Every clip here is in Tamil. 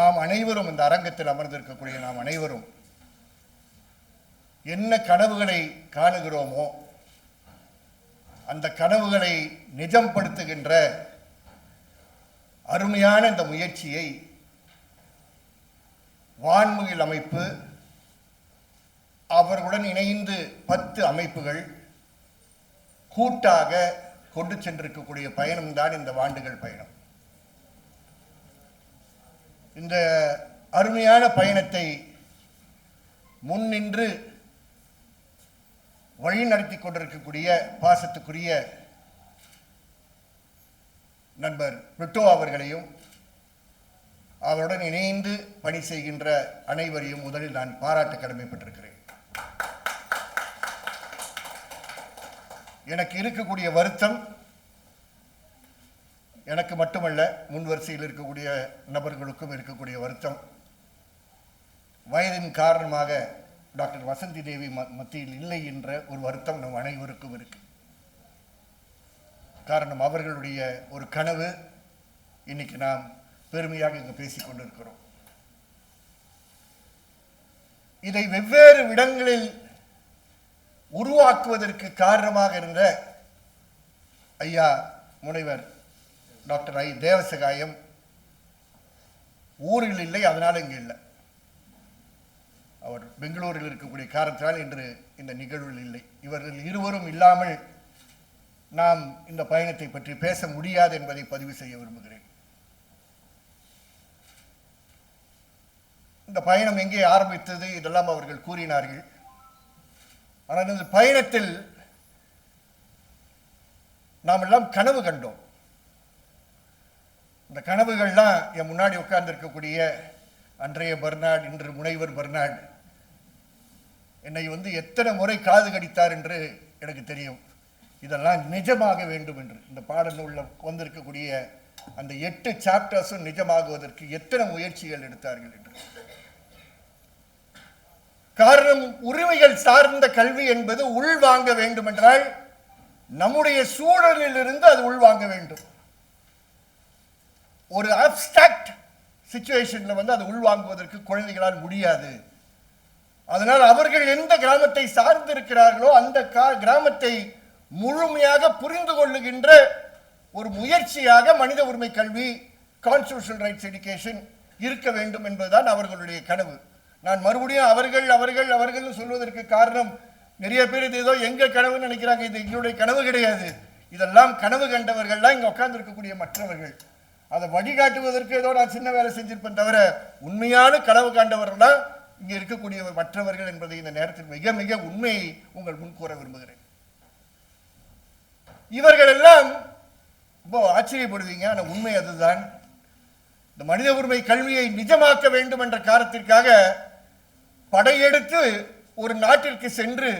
நாம் அனைவரும் இந்த அரங்கத்தில் அமர்ந்திருக்கக்கூடிய நாம் அனைவரும் என்ன கனவுகளை காணுகிறோமோ அந்த கனவுகளை நிஜம்படுத்துகின்ற அருமையான இந்த முயற்சியை வான்முகில் அமைப்பு அவர்களுடன் இணைந்து பத்து அமைப்புகள் கூட்டாக கொண்டு சென்றிருக்கக்கூடிய பயணம்தான் இந்த வாண்டுகள் பயணம். இந்த அருமையான பயணத்தை முன்னின்று வழி நடத்தி கொண்டிருக்கக்கூடிய பாசத்துக்குரிய நண்பர் பிரிட்டோ அவர்களையும் அவருடன் இணைந்து பணி செய்கின்ற அனைவரையும் முதலில் நான் பாராட்ட கடமைப்பட்டிருக்கிறேன். எனக்கு இருக்கக்கூடிய வருத்தம் எனக்கு மட்டுமல்ல முன் வரிசையில் இருக்கக்கூடிய நபர்களுக்கும் இருக்கக்கூடிய வருத்தம். வயதின் காரணமாக டாக்டர் வசந்தி தேவி ம- மத்தியில் இல்லை என்ற ஒரு வருத்தம் நம் அனைவருக்கும் இருக்கு. காரணம் அவர்களுடைய ஒரு கனவு. இன்னைக்கு நாம் பெருமையாக இங்கு பேசிக் கொண்டிருக்கிறோம். இதை வெவ்வேறு இடங்களில் உருவாக்குவதற்கு காரணமாக இருந்த ஐயா முனைவர் டாக்டர் ஐ தேவசகாயம். ஊரில் இல்லை அதனால் இங்கே இல்லை. அவர் பெங்களூரில் இருக்கக்கூடிய காரணத்தினால் இன்று இந்த நிகழ்வில் இல்லை. இவர்கள் இருவரும் இல்லாமல் நாம் இந்த பயணத்தை பற்றி பேச முடியாது என்பதை பதிவு செய்ய விரும்புகிறேன். இந்த பயணம் எங்கே ஆரம்பித்தது இதெல்லாம் அவர்கள் கூறினார்கள். ஆனால் இந்த பயணத்தில் நாம் எல்லாம் கனவு கண்டோம். இந்த கனவுகள்லாம் என் முன்னாடி உட்கார்ந்துருக்கக்கூடிய அன்றைய பர்னாட் இன்று முனைவர் பர்னாட் என்னை வந்து எத்தனை முறை காது கடித்தார் என்று எனக்கு தெரியும். இதெல்லாம் நிஜமாக வேண்டும் என்று. இந்த பாடநூலில் உள்ள வந்திருக்கக்கூடிய அந்த எட்டு சாப்டர்ஸும் நிஜமாகுவதற்கு எத்தனை முயற்சிகள் எடுத்தார்கள் என்று. காரணம் உரிமைகள் சார்ந்த கல்வி என்பது உள்வாங்க வேண்டும் என்றால் நம்முடைய சூழலில் இருந்து அது உள்வாங்க வேண்டும். ஒரு அப்டாக்ட் சுச்சுவேஷனில் வந்து அதை உள்வாங்குவதற்கு குழந்தைகளால் முடியாது. அதனால் அவர்கள் எந்த கிராமத்தை சார்ந்து இருக்கிறார்களோ அந்த கா- கிராமத்தை முழுமையாக புரிந்து கொள்ளுகின்ற ஒரு முயற்சியாக மனித உரிமை கல்வி கான்ஸ்டியூஷனல் ரைட்ஸ் எஜுகேஷன் இருக்க வேண்டும் என்பதுதான் அவர்களுடைய கனவு. நான் மறுபடியும் அவர்கள் அவர்கள் அவர்கள் சொல்வதற்கு காரணம் நிறைய பேர் இது ஏதோ எங்க கனவுன்னு நினைக்கிறாங்க இது எங்களுடைய கனவு கிடையாது. இதெல்லாம் கனவு கண்டவர்கள்லாம் இங்க உட்கார்ந்து இருக்கக்கூடிய மற்றவர்கள். அதை வழிகாட்டுவதற்கு ஏதோ நான் சின்ன வேலை செஞ்சிருப்பேன் தவிர உண்மையான கனவு கண்டவர்கள் இங்கே இருக்கக்கூடிய மற்றவர்கள் என்பதை இந்த நேரத்தில் மிக மிக உண்மையை உங்கள் முன் கூற விரும்புகிறேன். இவர்கள் எல்லாம் ரொம்ப ஆச்சரியப்படுவீங்க. ஆனால் உண்மை அதுதான். இந்த மனித உரிமை கல்வியை நிஜமாக்க வேண்டும் என்ற காரணத்திற்காக படையெடுத்து ஒரு நாட்டிற்கு சென்று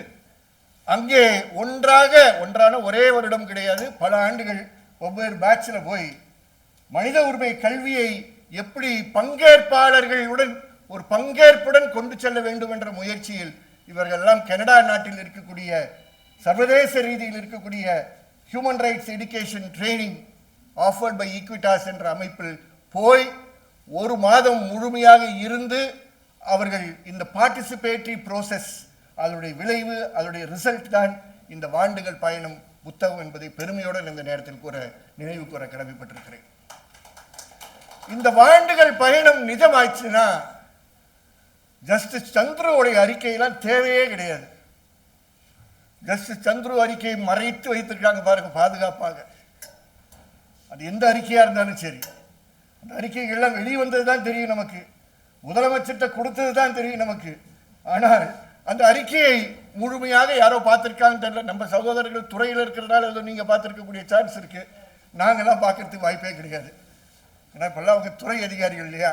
அங்கே ஒன்றாக ஒன்றான ஒரே வருடம் கிடையாது. பல ஆண்டுகள் ஒவ்வொரு பேட்சில் போய் மனித உரிமை கல்வியை எப்படி பங்கேற்பாளர்களுடன் ஒரு பங்கேற்புடன் கொண்டு செல்ல வேண்டும் என்ற முயற்சியில் இவர்கள் எல்லாம் கனடா நாட்டில் இருக்கக்கூடிய சர்வதேச ரீதியில் இருக்கக்கூடிய human rights education training offered by Equitas என்ற அமைப்பில் போய் ஒரு மாதம் முழுமையாக இருந்து அவர்கள் இந்த பார்ட்டிசிபேட்டரி ப்ரோசஸ் அதனுடைய விளைவு அதனுடைய ரிசல்ட் தான் இந்த வாண்டுகள் பயணம் புத்தகம் என்பதை பெருமையுடன் இந்த நேரத்தில் கூற நினைவு கூற கடமைப்பட்டிருக்கிறேன். இந்த வாண்டுகள் பயணம் நிஜமாயிடுச்சுன்னா ஜஸ்டிஸ் சந்துருவுடைய அறிக்கையெல்லாம் தேவையே கிடையாது. ஜஸ்டிஸ் சந்துரு அறிக்கையை மறைத்து வைத்திருக்காங்க பாருங்க பாதுகாப்பாக. அது எந்த அறிக்கையா இருந்தாலும் சரி. அந்த அறிக்கைகள்லாம் வெளிவந்தது தான் தெரியும் நமக்கு. முதலமைச்சர்கிட்ட கொடுத்தது தான் தெரியும் நமக்கு. ஆனால் அந்த அறிக்கையை முழுமையாக யாரோ பார்த்துருக்காங்கன்னு தெரியல. நம்ம சகோதரர்கள் துறையில் இருக்கிறதால ஏதோ நீங்கள் பார்த்துருக்கக்கூடிய சான்ஸ் இருக்குது நாங்கெல்லாம் பார்க்கறதுக்கு வாய்ப்பே கிடையாது. ஏன்னா இப்பெல்லாம் அவங்க துறை அதிகாரிகள் இல்லையா?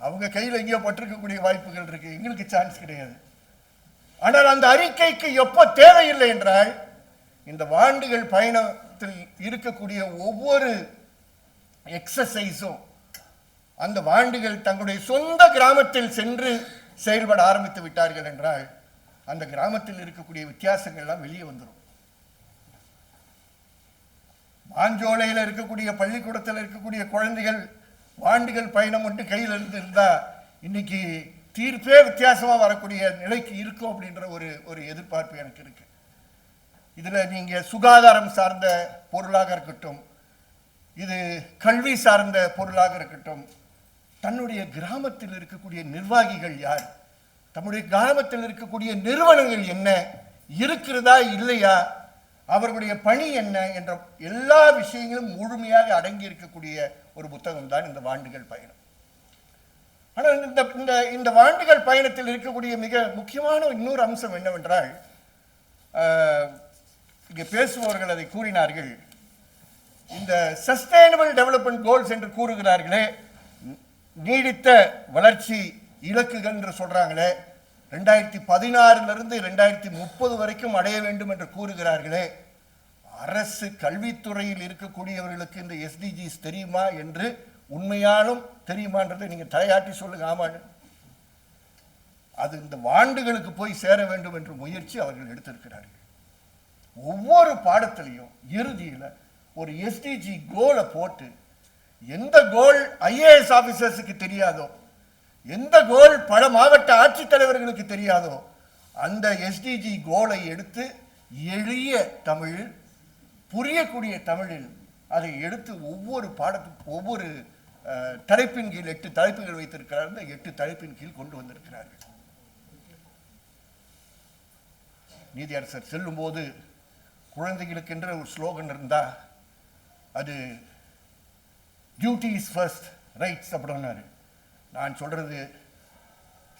அவங்க கையில் எங்கேயோ பட்டிருக்கக்கூடிய வாய்ப்புகள் இருக்கு. எங்களுக்கு சான்ஸ் கிடையாது. ஆனால் அந்த அறிக்கைக்கு எப்போ தேவையில்லை என்றால் இந்த வாண்டுகள் பயணத்தில் இருக்கக்கூடிய ஒவ்வொரு எக்ஸசைஸும் அந்த வாண்டுகள் தங்களுடைய சொந்த கிராமத்தில் சென்று செயல்பட ஆரம்பித்து விட்டார்கள் என்றால் அந்த கிராமத்தில் இருக்கக்கூடிய வித்தியாசங்கள்லாம் வெளியே வந்துடும் மாஞ்சோலையில் இருக்கக்கூடிய பள்ளிக்கூடத்தில் இருக்கக்கூடிய குழந்தைகள் வாண்டுகள் பயணம் மட்டும் கையில் இருந்திருந்தா இன்னைக்கு தீர்ப்பே வித்தியாசமாக வரக்கூடிய நிலைக்கு இருக்கும் அப்படின்ற ஒரு ஒரு எதிர்பார்ப்பு எனக்கு இருக்கு. இதில் நீங்கள் சுகாதாரம் சார்ந்த பொருளாக இருக்கட்டும் இது கல்வி சார்ந்த பொருளாக இருக்கட்டும் தன்னுடைய கிராமத்தில் இருக்கக்கூடிய நிர்வாகிகள் யார் தம்முடைய கிராமத்தில் இருக்கக்கூடிய நிறுவனங்கள் என்ன இருக்கிறதா இல்லையா அவர்களுடைய பணி என்ன என்ற எல்லா விஷயங்களும் முழுமையாக அடங்கி இருக்கக்கூடிய ஒரு புத்தகம் தான் இந்த வாண்டுகள் பயணம். ஆனால் இந்த இந்த இந்த வாண்டுகள் பயணத்தில் இருக்கக்கூடிய மிக முக்கியமான இன்னொரு அம்சம் என்னவென்றால் இங்கே பேசுபவர்கள் அதை கூறினார்கள். இந்த சஸ்டைனபிள் டெவலப்மெண்ட் கோல்ஸ் என்று கூறுகிறார்களே நீடித்த வளர்ச்சி இலக்குகள் என்று சொல்றாங்களே ரெண்டாயிரத்தி பதினாறிலிருந்து ரெண்டாயிரத்தி முப்பது வரைக்கும் அடைய வேண்டும் என்று கூறுகிறார்களே அரசு கல்வித்துறையில் இருக்கக்கூடியவர்களுக்கு இந்த எஸ்டிஜிஸ் தெரியுமா என்று உண்மையாலும் தெரியுமான்றதை நீங்கள் தலையாட்டி சொல்லுங்க. ஆமான்னு அது இந்த வாண்டுகளுக்கு போய் சேர வேண்டும் என்ற முயற்சி அவர்கள் எடுத்திருக்கிறார்கள். ஒவ்வொரு பாடத்திலையும் இறுதியில் ஒரு எஸ்டிஜி கோலை போட்டு எந்த கோல் ஐஏஎஸ் ஆஃபீஸர்ஸுக்கு தெரியாதோ எந்த கோல் பல மாவட்ட ஆட்சித்தலைவர்களுக்கு தெரியாதோ அந்த எஸ்டிஜி கோலை எடுத்து எளிய தமிழில் புரியக்கூடிய தமிழில் அதை எடுத்து ஒவ்வொரு பாடத்துக்கு ஒவ்வொரு தலைப்பின் கீழ் எட்டு தலைப்புகள் வைத்திருக்கிறார் இந்த எட்டு தலைப்பின் கீழ் கொண்டு வந்திருக்கிறார்கள். நீதியரசர் செல்லும்போது குழந்தைகளுக்கென்ற ஒரு ஸ்லோகன் இருந்தால் அது டியூட்டி இஸ் ஃபர்ஸ்ட் ரைட்ஸ் அப்படின்னாரு. நான் சொல்கிறது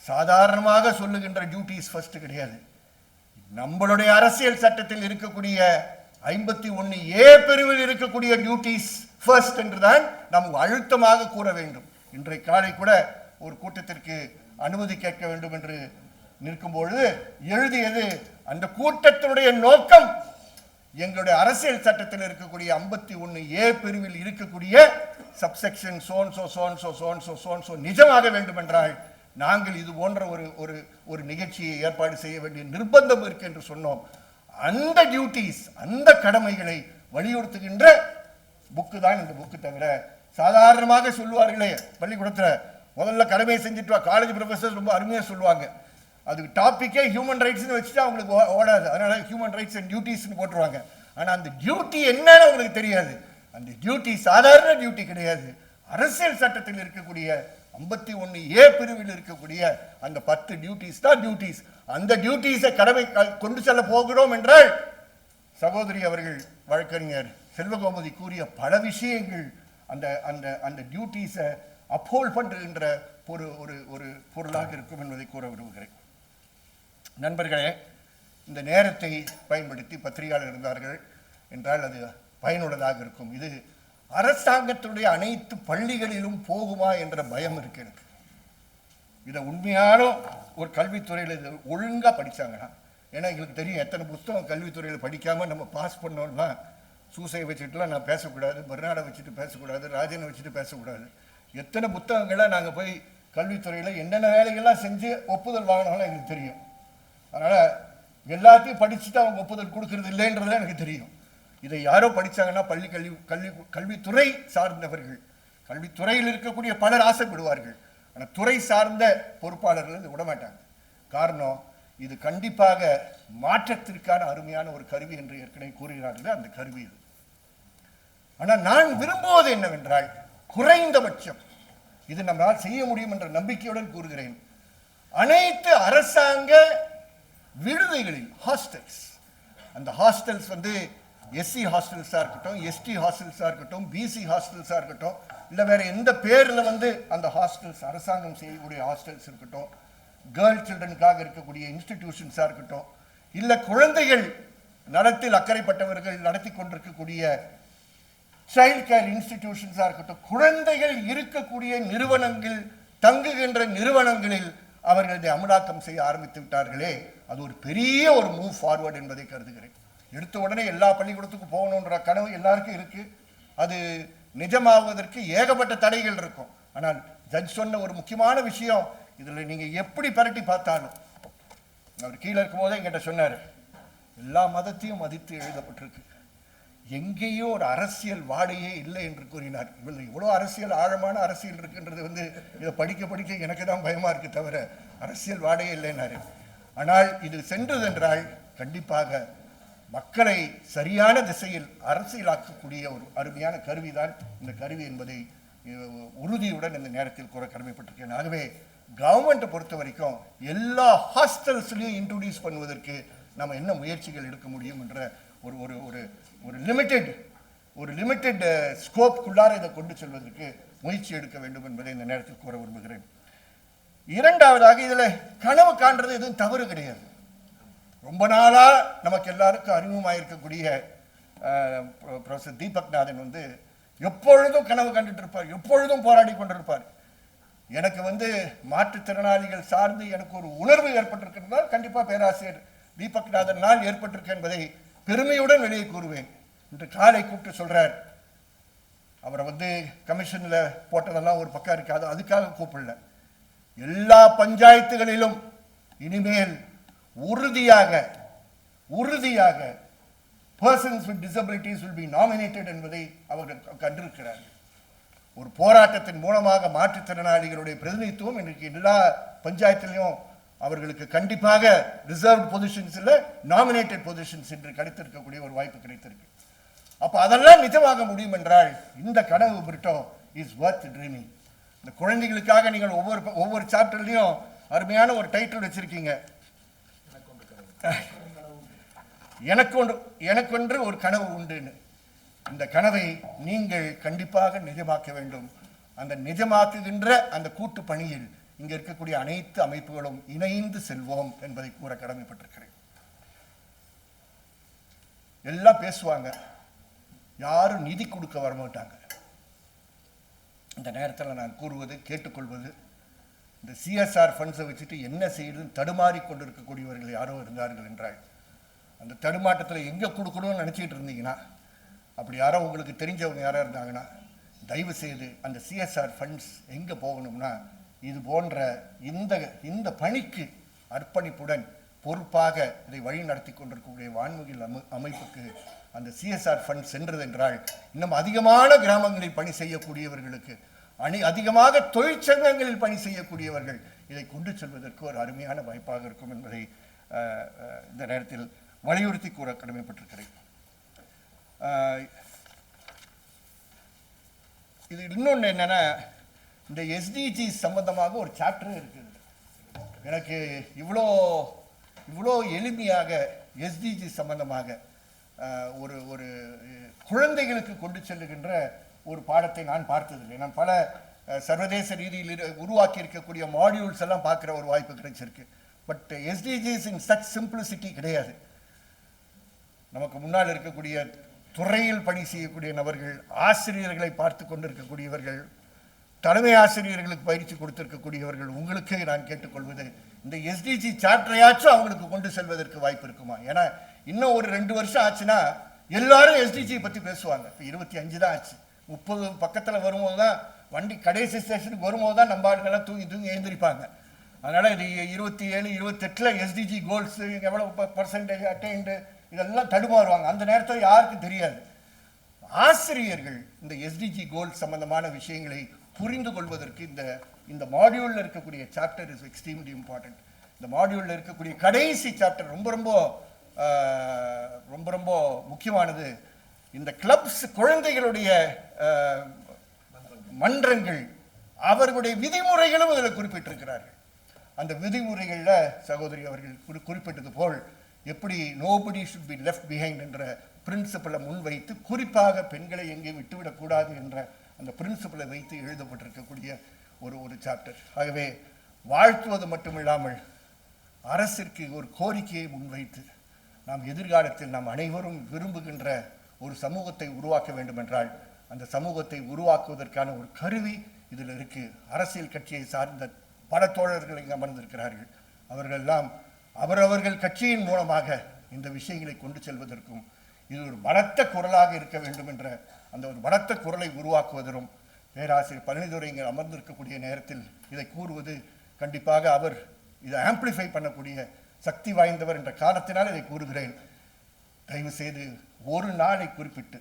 சாதாரணமாக சொல்லுகின்ற டியூட்டிஸ் ஃபஸ்ட்டு ஃபர்ஸ்ட் கிடையாது. நம்மளுடைய அரசியல் சட்டத்தில் இருக்கக்கூடிய ஐம்பத்தி ஒன்று ஏ பிரிவில் இருக்கக்கூடிய டியூட்டிஸ் ஃபர்ஸ்ட் என்றுதான் நாம் அழுத்தமாக கூற வேண்டும். இன்றைய காலை கூட ஒரு கூட்டத்திற்கு அனுமதி கேட்க வேண்டும் என்று நிற்கும் பொழுது எழுதியது அந்த கூட்டத்தினுடைய நோக்கம் எங்களுடைய அரசியல் சட்டத்தில் இருக்கக்கூடிய ஐம்பத்தி ஒன்று ஏ பிரிவில் இருக்கக்கூடிய சப்செக்ஷன் சோன்சோ சோன்சோ சோன்சோ சோன்சோ நிஜமாக வேண்டும் என்றால் நாங்கள் இது போன்ற ஒரு ஒரு ஒரு நிகழ்ச்சியை ஏற்பாடு செய்ய வேண்டிய நிர்பந்தம் இருக்கு என்று சொன்னோம். அந்த டியூட்டிஸ் அந்த கடமைகளை வலியுறுத்துகின்ற புக்கு தான் இந்த புக்கு தவிர சாதாரணமாக சொல்லுவார்களே பள்ளிக்கூடத்தில் முதல்ல கடமையை செஞ்சுட்டு வா காலேஜ் ப்ரொஃபஸர் ரொம்ப அருமையாக சொல்லுவாங்க. அதுக்கு டாப்பிக்கே ஹியூமன் ரைட்ஸ்னு வச்சுட்டு அவங்களுக்கு ஓடாது. அதனால ஹியூமன் ரைட்ஸ் அண்ட் டியூட்டிஸ்னு போட்டுருவாங்க. ஆனால் அந்த டியூட்டி என்னன்னு அவங்களுக்கு தெரியாது. அந்த டியூட்டி சாதாரண டியூட்டி கிடையாது. அரசியல் சட்டத்தில் இருக்கக்கூடிய ஐம்பத்தி ஒன்று ஏ பிரிவில் இருக்கக்கூடிய அந்த பத்து டியூட்டிஸ் தான் டியூட்டிஸ் அந்த டியூட்டிஸை கடமை க- கொண்டு செல்ல போகிறோம் என்றால் சகோதரி அவர்கள் வழக்கறிஞர் செல்வகோமதி கூறிய பல விஷயங்கள் அந்த அந்த அந்த டியூட்டிஸை அப்போல் பண்ணுகின்ற ஒரு ஒரு ஒரு பொருளாக இருக்கும் என்பதை கூற விரும்புகிறேன். நண்பர்களே இந்த நேரத்தை பயன்படுத்தி பத்திரிகையாளர் இருந்தார்கள் என்றால் அது பயனுள்ளதாக இருக்கும். இது அரசாங்கத்தினுடைய அனைத்து பள்ளிகளிலும் போகுமா என்ற பயம் இருக்கு எனக்கு. இதை உண்மையான ஒரு கல்வித்துறையில் இது ஒழுங்காக படித்தாங்கன்னா ஏன்னா எங்களுக்கு தெரியும் எத்தனை புத்தகம் கல்வித்துறையில் படிக்காமல் நம்ம பாஸ் பண்ணோம்னா சூசையை வச்சுட்டுலாம் நான் பேசக்கூடாது பர்னாடை வச்சுட்டு பேசக்கூடாது ராஜனை வச்சுட்டு பேசக்கூடாது. எத்தனை புத்தகங்களை நாங்கள் போய் கல்வித்துறையில் என்னென்ன வேலைகள்லாம் செஞ்சு ஒப்புதல் வாங்கினாலும் எங்களுக்கு தெரியும். அதனால் எல்லாத்தையும் படிச்சுட்டு அவங்க ஒப்புதல் கொடுக்கறது இல்லைன்றது எனக்கு தெரியும். இதை யாரோ படிச்சாங்கன்னா பள்ளி கல்வி கல்வி கல்வித்துறை சார்ந்தவர்கள். கல்வித்துறையில் இருக்கக்கூடிய பலர் ஆசைப்படுவார்கள். ஆனால் துறை சார்ந்த பொறுப்பாளர்கள் இதை விடமாட்டாங்க. காரணம் இது கண்டிப்பாக மாற்றத்திற்கான அருமையான ஒரு கருவி என்று ஏற்கனவே கூறுகிறார்கள் அந்த கருவி இது. ஆனால் நான் விரும்புவது என்னவென்றால் குறைந்தபட்சம். இது நம்மளால் செய்ய முடியும் என்ற நம்பிக்கையுடன் கூறுகிறேன். அனைத்து அரசாங்க விடுதிகளில் ஹாஸ்டல்ஸ். அந்த ஹாஸ்டல்ஸ் வந்து எஸ்சி ஹாஸ்டல்ஸாக இருக்கட்டும் எஸ்டி ஹாஸ்டல்ஸாக இருக்கட்டும் பிசி ஹாஸ்டல்ஸாக இருக்கட்டும் இல்லை வேறு எந்த பேரில் வந்து அந்த ஹாஸ்டல்ஸ் அரசாங்கம் செய்யக்கூடிய ஹாஸ்டல்ஸ் இருக்கட்டும் கேர்ள் சில்ட்ரனுக்காக இருக்கக்கூடிய இன்ஸ்டிடியூஷன்ஸாக இருக்கட்டும் இல்லை குழந்தைகள் நலத்தில் அக்கறைப்பட்டவர்கள் நடத்தி கொண்டிருக்கக்கூடிய சைல்ட் கேர் இன்ஸ்டிடியூஷன்ஸாக இருக்கட்டும் குழந்தைகள் இருக்கக்கூடிய நிறுவனங்கள் தங்குகின்ற நிறுவனங்களில் அவர்கள் இதை அமலாக்கம் செய்ய ஆரம்பித்து விட்டார்களே அது ஒரு பெரிய ஒரு மூவ் ஃபார்வர்டு என்பதை கருதுகிறேன். எடுத்த உடனே எல்லா பள்ளிக்கூடத்துக்கும் போகணுன்ற கனவு எல்லாருக்கும் இருக்குது அது நிஜமாவதற்கு ஏகப்பட்ட தடைகள் இருக்கும். ஆனால் ஜட்ஜ் சொன்ன ஒரு முக்கியமான விஷயம் இதில் நீங்கள் எப்படி பரட்டி பார்த்தாலும். அவர் கீழே இருக்கும் போதே என்கிட்ட சொன்னார் எல்லா மதத்தையும் மதித்து எழுதப்பட்டிருக்கு. எங்கேயோ ஒரு அரசியல் வாடையே இல்லை என்று கூறினார். இவ்வளவு இவ்வளோ அரசியல் ஆழமான அரசியல் இருக்குன்றது வந்து இதை படிக்க படிக்க எனக்கு தான் பயமாக இருக்கு தவிர அரசியல் வாடையே இல்லைன்னாரு. ஆனால் இது சென்றதென்றால் கண்டிப்பாக மக்களை சரியான திசையில் அரசியலாக்கக்கூடிய ஒரு அருமையான கருவிதான் இந்த கருவி என்பதை உறுதியுடன் இந்த நேரத்தில் கூற கடமைப்பட்டிருக்கேன் ஆகவே கவர்மெண்ட்டை பொறுத்த வரைக்கும் எல்லா ஹாஸ்டல்ஸ்லையும் இன்ட்ரொடியூஸ் பண்ணுவதற்கு நம்ம என்ன முயற்சிகள் எடுக்க முடியும் என்ற ஒரு ஒரு ஒரு ஒரு லிமிட்டெட் ஒரு லிமிட்டெட் ஸ்கோப்குள்ளார இதை கொண்டு செல்வதற்கு முயற்சி எடுக்க வேண்டும் என்பதை இந்த நேரத்தில் கூற விரும்புகிறேன். இரண்டாவதாக இதில் கனவு காண்றது எதுவும் தவறு கிடையாது. ரொம்ப நாளாக நமக்கு எல்லாருக்கும் அறிமுகமாக இருக்கக்கூடிய ப்ரொஃபசர் தீபக்நாதன் வந்து எப்பொழுதும் கனவு கண்டுட்டு இருப்பார் எப்பொழுதும் போராடி கொண்டிருப்பார். எனக்கு வந்து மாற்றுத்திறனாளிகள் சார்ந்து எனக்கு ஒரு உணர்வு ஏற்பட்டிருக்கிறதால் கண்டிப்பாக பேராசிரியர் தீபக்நாதன் ஏற்பட்டிருக்கு என்பதை பெருமையுடன் வெளியே கூறுவேன். இன்று காலை கூப்பிட்டு சொல்கிறார் அவரை வந்து கமிஷனில் போட்டதெல்லாம் ஒரு பக்கம் இருக்காது அதுக்காக கூப்பிடல. எல்லா பஞ்சாயத்துகளிலும் இனிமேல் உறுதியாக உறுதியாக persons with disabilities will be nominated என்பதை அவர்கள் கண்டிருக்கிறார்கள். ஒரு போராட்டத்தின் மூலமாக மாற்றுத்திறனாளிகளுடைய பிரதிநிதித்துவம் இன்றைக்கு எல்லா பஞ்சாயத்திலையும் அவர்களுக்கு கண்டிப்பாக ரிசர்வ் பொசிஷன்ஸ் நாமினேட்டட் பொசிஷன்ஸ் என்று கிடைத்திருக்கக்கூடிய ஒரு வாய்ப்பு கிடைத்திருக்கு. அப்போ அதெல்லாம் நிஜமாக முடியும் என்றால் இந்த கனவு பிரிட்டோ இஸ் வர்த் ட்ரீமிங் இந்த குழந்தைகளுக்காக நீங்கள் ஒவ்வொரு ஒவ்வொரு சாப்டர்லையும் அருமையான ஒரு டைட்டில் வச்சுருக்கீங்க. எனக்கு ஒன்று எனக்கொன்று ஒரு கனவு உண்டுன்னு. இந்த கனவை நீங்கள் கண்டிப்பாக நிஜமாக்க வேண்டும். அந்த நிஜமாக்குகின்ற அந்த கூட்டு பணியில் இங்கே இருக்கக்கூடிய அனைத்து அமைப்புகளும் இணைந்து செல்வோம் என்பதை கூற கடமைப்பட்டிருக்கிறேன். எல்லாம் பேசுவாங்க. யாரும் நிதி கொடுக்க வரமாட்டாங்க. இந்த நேரத்தில் நான் கூறுவது கேட்டுக்கொள்வது இந்த சிஎஸ்ஆர் ஃபண்ட்ஸை வச்சுட்டு என்ன செய்யுதுன்னு தடுமாறி கொண்டிருக்கக்கூடியவர்கள் யாரோ இருந்தார்கள் என்றால் அந்த தடுமாட்டத்தில் எங்கே கொடுக்கணும்னு நினச்சிட்டு இருந்தீங்கன்னா அப்படி யாரோ உங்களுக்கு தெரிஞ்சவங்க யாராக இருந்தாங்கன்னா தயவு செய்து அந்த சிஎஸ்ஆர் ஃபண்ட்ஸ் எங்கே போகணும்னா இது போன்ற இந்த இந்த பணிக்கு அர்ப்பணிப்புடன் பொறுப்பாக இதை வழி நடத்தி கொண்டிருக்கக்கூடிய வான்முகில் அமை அமைப்புக்கு அந்த சிஎஸ்ஆர் ஃபண்ட் சென்றது என்றால் இன்னும் அதிகமான கிராமங்களில் பணி செய்யக்கூடியவர்களுக்கு அணி அதிகமாக தொழிற்சங்கங்களில் பணி செய்யக்கூடியவர்கள் இதை கொண்டு செல்வதற்கு ஒரு அருமையான வாய்ப்பாக இருக்கும் என்பதை அஹ், இந்த நேரத்தில் வலியுறுத்தி கூற கடமைப்பட்டிருக்கிறேன். இது இன்னொன்று என்னன்னா இந்த எஸ்டிஜி சம்பந்தமாக ஒரு சாப்டர் இருக்குது எனக்கு இவ்வளோ இவ்வளோ எளிமையாக எஸ்டிஜி சம்பந்தமாக அஹ், ஒரு ஒரு குழந்தைகளுக்கு கொண்டு செல்லுகின்ற ஒரு பாடத்தை நான் பார்த்ததில்லை. நான் பல சர்வதேச ரீதியில் இரு- உருவாக்கி இருக்கக்கூடிய மாடியூல்ஸ் எல்லாம் பார்க்குற ஒரு வாய்ப்பு கிடைச்சிருக்கு. But SDGs in such simplicity கிடையாது. நமக்கு முன்னால் இருக்கக்கூடிய துறையில் பணி செய்யக்கூடிய நபர்கள் ஆசிரியர்களை பார்த்து கொண்டிருக்கக்கூடியவர்கள் தலைமை ஆசிரியர்களுக்கு பயிற்சி கொடுத்திருக்கக்கூடியவர்கள் உங்களுக்கு நான் கேட்டுக்கொள்வது இந்த எஸ்டிஜி சாப்டரையாச்சும் அவங்களுக்கு கொண்டு செல்வதற்கு வாய்ப்பு இருக்குமா? ஏன்னா இன்னும் ஒரு ரெண்டு வருஷம் ஆச்சுன்னா எல்லாரும் எஸ்டிஜி பற்றி பேசுவாங்க. இப்போ இருபத்தி அஞ்சு தான் ஆச்சு. முப்பது பக்கத்தில் வரும்போது தான் வண்டி கடைசி ஸ்டேஷனுக்கு வரும்போது தான் நம்ம ஆளுங்கெல்லாம் தூங்கி தூங்கி எழுந்திருப்பாங்க. அதனால் இது இருபத்தி ஏழு இருபத்தெட்டில் எஸ்டிஜி கோல்ஸு எவ்வளவு பர்சன்டேஜ் அட்டைண்டு இதெல்லாம் தடுமாறுவாங்க. அந்த நேரத்தில் யாருக்கும் தெரியாது. ஆசிரியர்கள் இந்த எஸ்டிஜி கோல் சம்பந்தமான விஷயங்களை புரிந்து கொள்வதற்கு இந்த இந்த மாடியூலில் இருக்கக்கூடிய சாப்டர் இஸ் எக்ஸ்ட்ரீம்லி இம்பார்ட்டன்ட் இந்த மாடியூலில் இருக்கக்கூடிய கடைசி சாப்டர் ரொம்ப ரொம்ப ரொம்ப ரொம்ப முக்கியமானது. இந்த கிளப்ஸ் குழந்தைகளுடைய மன்றங்கள் அவர்களுடைய விதிமுறைகளும் அதில் குறிப்பிட்டிருக்கிறார்கள். அந்த விதிமுறைகளில் சகோதரி அவர்கள் குறி குறிப்பிட்டது போல் எப்படி nobody should be left behind என்ற பிரின்சிபலை முன்வைத்து குறிப்பாக பெண்களை எங்கேயும் விட்டுவிடக்கூடாது என்ற அந்த பிரின்சிபலை வைத்து எழுதப்பட்டிருக்கக்கூடிய ஒரு ஒரு சாப்டர் ஆகவே வாழ்த்துவது மட்டுமில்லாமல் அரசிற்கு ஒரு கோரிக்கையை முன்வைத்து நாம் எதிர்காலத்தில் நாம் அனைவரும் விரும்புகின்ற ஒரு சமூகத்தை உருவாக்க வேண்டும் என்றால் அந்த சமூகத்தை உருவாக்குவதற்கான ஒரு கருவி இதில் இருக்கு. அரசியல் கட்சியை சார்ந்த பல தோழர்கள் இங்கே அமர்ந்திருக்கிறார்கள். அவர்களெல்லாம் அவரவர்கள் கட்சியின் மூலமாக இந்த விஷயங்களை கொண்டு செல்வதற்கும் இது ஒரு பலத்த குரலாக இருக்க வேண்டும் என்ற அந்த ஒரு பலத்த குரலை உருவாக்குவதற்கும் பேராசிரியர் பழனிதுரை இங்கே அமர்ந்திருக்கக்கூடிய நேரத்தில் இதை கூறுவது கண்டிப்பாக அவர் இதை ஆம்பிளிஃபை பண்ணக்கூடிய சக்தி வாய்ந்தவர் என்ற காரணத்தினால் இதை கூறுகிறேன். தயவு செய்து ஒரு நாளை குறிப்பிட்டு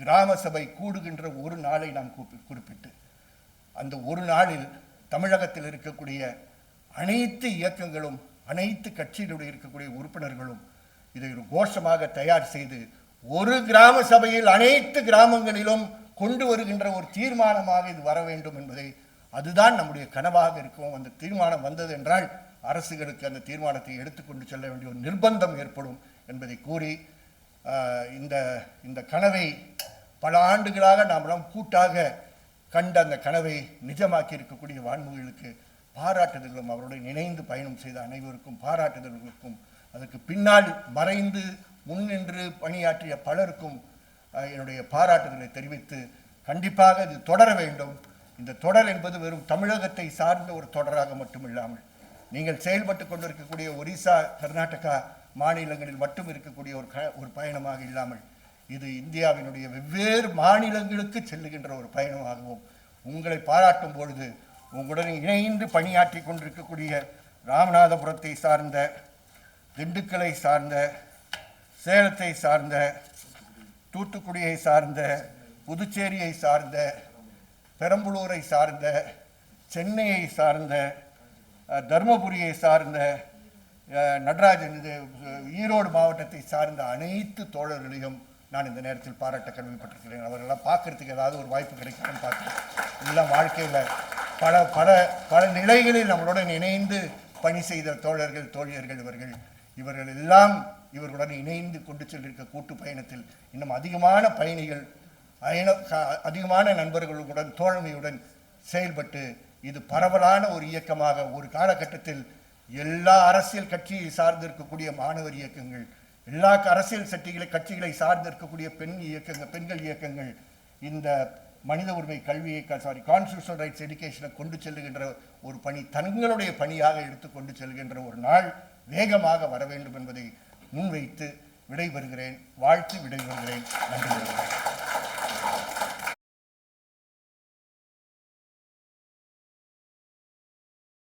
கிராம சபை கூடுகின்ற ஒரு நாளை நாம் குறிப்பிட்டு அந்த ஒரு நாளில் தமிழகத்தில் இருக்கக்கூடிய அனைத்து இயக்கங்களும் அனைத்து கட்சியினுடைய இருக்கக்கூடிய உறுப்பினர்களும் இதை ஒரு கோஷமாக தயார் செய்து ஒரு கிராம சபையில் அனைத்து கிராமங்களிலும் கொண்டு வருகின்ற ஒரு தீர்மானமாக இது வர வேண்டும் என்பதை அதுதான் நம்முடைய கனவாக இருக்கும். அந்த தீர்மானம் வந்தது என்றால் அரசுகளுக்கு அந்த தீர்மானத்தை எடுத்துக்கொண்டு செல்ல வேண்டிய ஒரு நிர்பந்தம் ஏற்படும் என்பதை கூறி இந்த இந்த கனவை பல ஆண்டுகளாக நாமெல்லாம் கூட்டாக கண்ட அந்த கனவை நிஜமாக்கி இருக்கக்கூடிய வான்மொழிகளுக்கு பாராட்டுதல்களும் அவருடன் இணைந்து பயணம் செய்த அனைவருக்கும் பாராட்டுதல்களுக்கும் அதற்கு பின்னால் மறைந்து முன்னின்று பணியாற்றிய பலருக்கும் என்னுடைய பாராட்டுதலை தெரிவித்து கண்டிப்பாக இது தொடர வேண்டும். இந்த தொடர் என்பது வெறும் தமிழகத்தை சார்ந்த ஒரு தொடராக மட்டுமில்லாமல் நீங்கள் செயல்பட்டு கொண்டிருக்கக்கூடிய ஒரிசா கர்நாடகா மாநிலங்களில் மட்டும் இருக்கக்கூடிய ஒரு க ஒரு பயணமாக இல்லாமல் இது இந்தியாவினுடைய வெவ்வேறு மாநிலங்களுக்கு செல்லுகின்ற ஒரு பயணமாகவும் உங்களை பாராட்டும் பொழுது உங்களுடன் இணைந்து பணியாற்றி கொண்டிருக்கக்கூடிய ராமநாதபுரத்தை சார்ந்த திண்டுக்கலை சார்ந்த சேலத்தை சார்ந்த தூத்துக்குடியை சார்ந்த புதுச்சேரியை சார்ந்த பெரம்பலூரை சார்ந்த சென்னையை சார்ந்த தருமபுரியை சார்ந்த நடராஜன் இது ஈரோடு மாவட்டத்தை சார்ந்த அனைத்து தோழர்களையும் நான் இந்த நேரத்தில் பாராட்ட கடமைப்பட்டிருக்கிறேன். அவர்களெல்லாம் பார்க்கறதுக்கு ஏதாவது ஒரு வாய்ப்பு கிடைக்கும்னு பார்க்குறேன். இதெல்லாம் வாழ்க்கையில் பல பல பல நிலைகளில் நம்மளுடன் இணைந்து பணி செய்த தோழர்கள் தோழியர்கள் இவர்கள். இவர்கள் எல்லாம் இவர்களுடன் இணைந்து கொண்டு சென்றிருக்க கூட்டு பயணத்தில் இன்னும் அதிகமான பயணிகள் அயன- அதிகமான நண்பர்களுடன் தோழமையுடன் செயல்பட்டு இது பரவலான ஒரு இயக்கமாக ஒரு காலகட்டத்தில் எல்லா அரசியல் கட்சியை சார்ந்து இருக்கக்கூடிய மாணவர் இயக்கங்கள் எல்லா அரசியல் சக்திகளை கட்சிகளை சார்ந்து இருக்கக்கூடிய பெண் இயக்கங்கள் பெண்கள் இயக்கங்கள் இந்த மனித உரிமை கல்வியை சாரி கான்ஸ்டியூஷனல் ரைட்ஸ் எஜுகேஷனை கொண்டு செல்லுகின்ற ஒரு பணி தங்களுடைய பணியாக எடுத்து கொண்டு செல்கின்ற ஒரு நாள் வேகமாக வர வேண்டும் என்பதை முன்வைத்து விடைபெறுகிறேன். வாழ்த்து விடைபெறுகிறேன். நன்றி.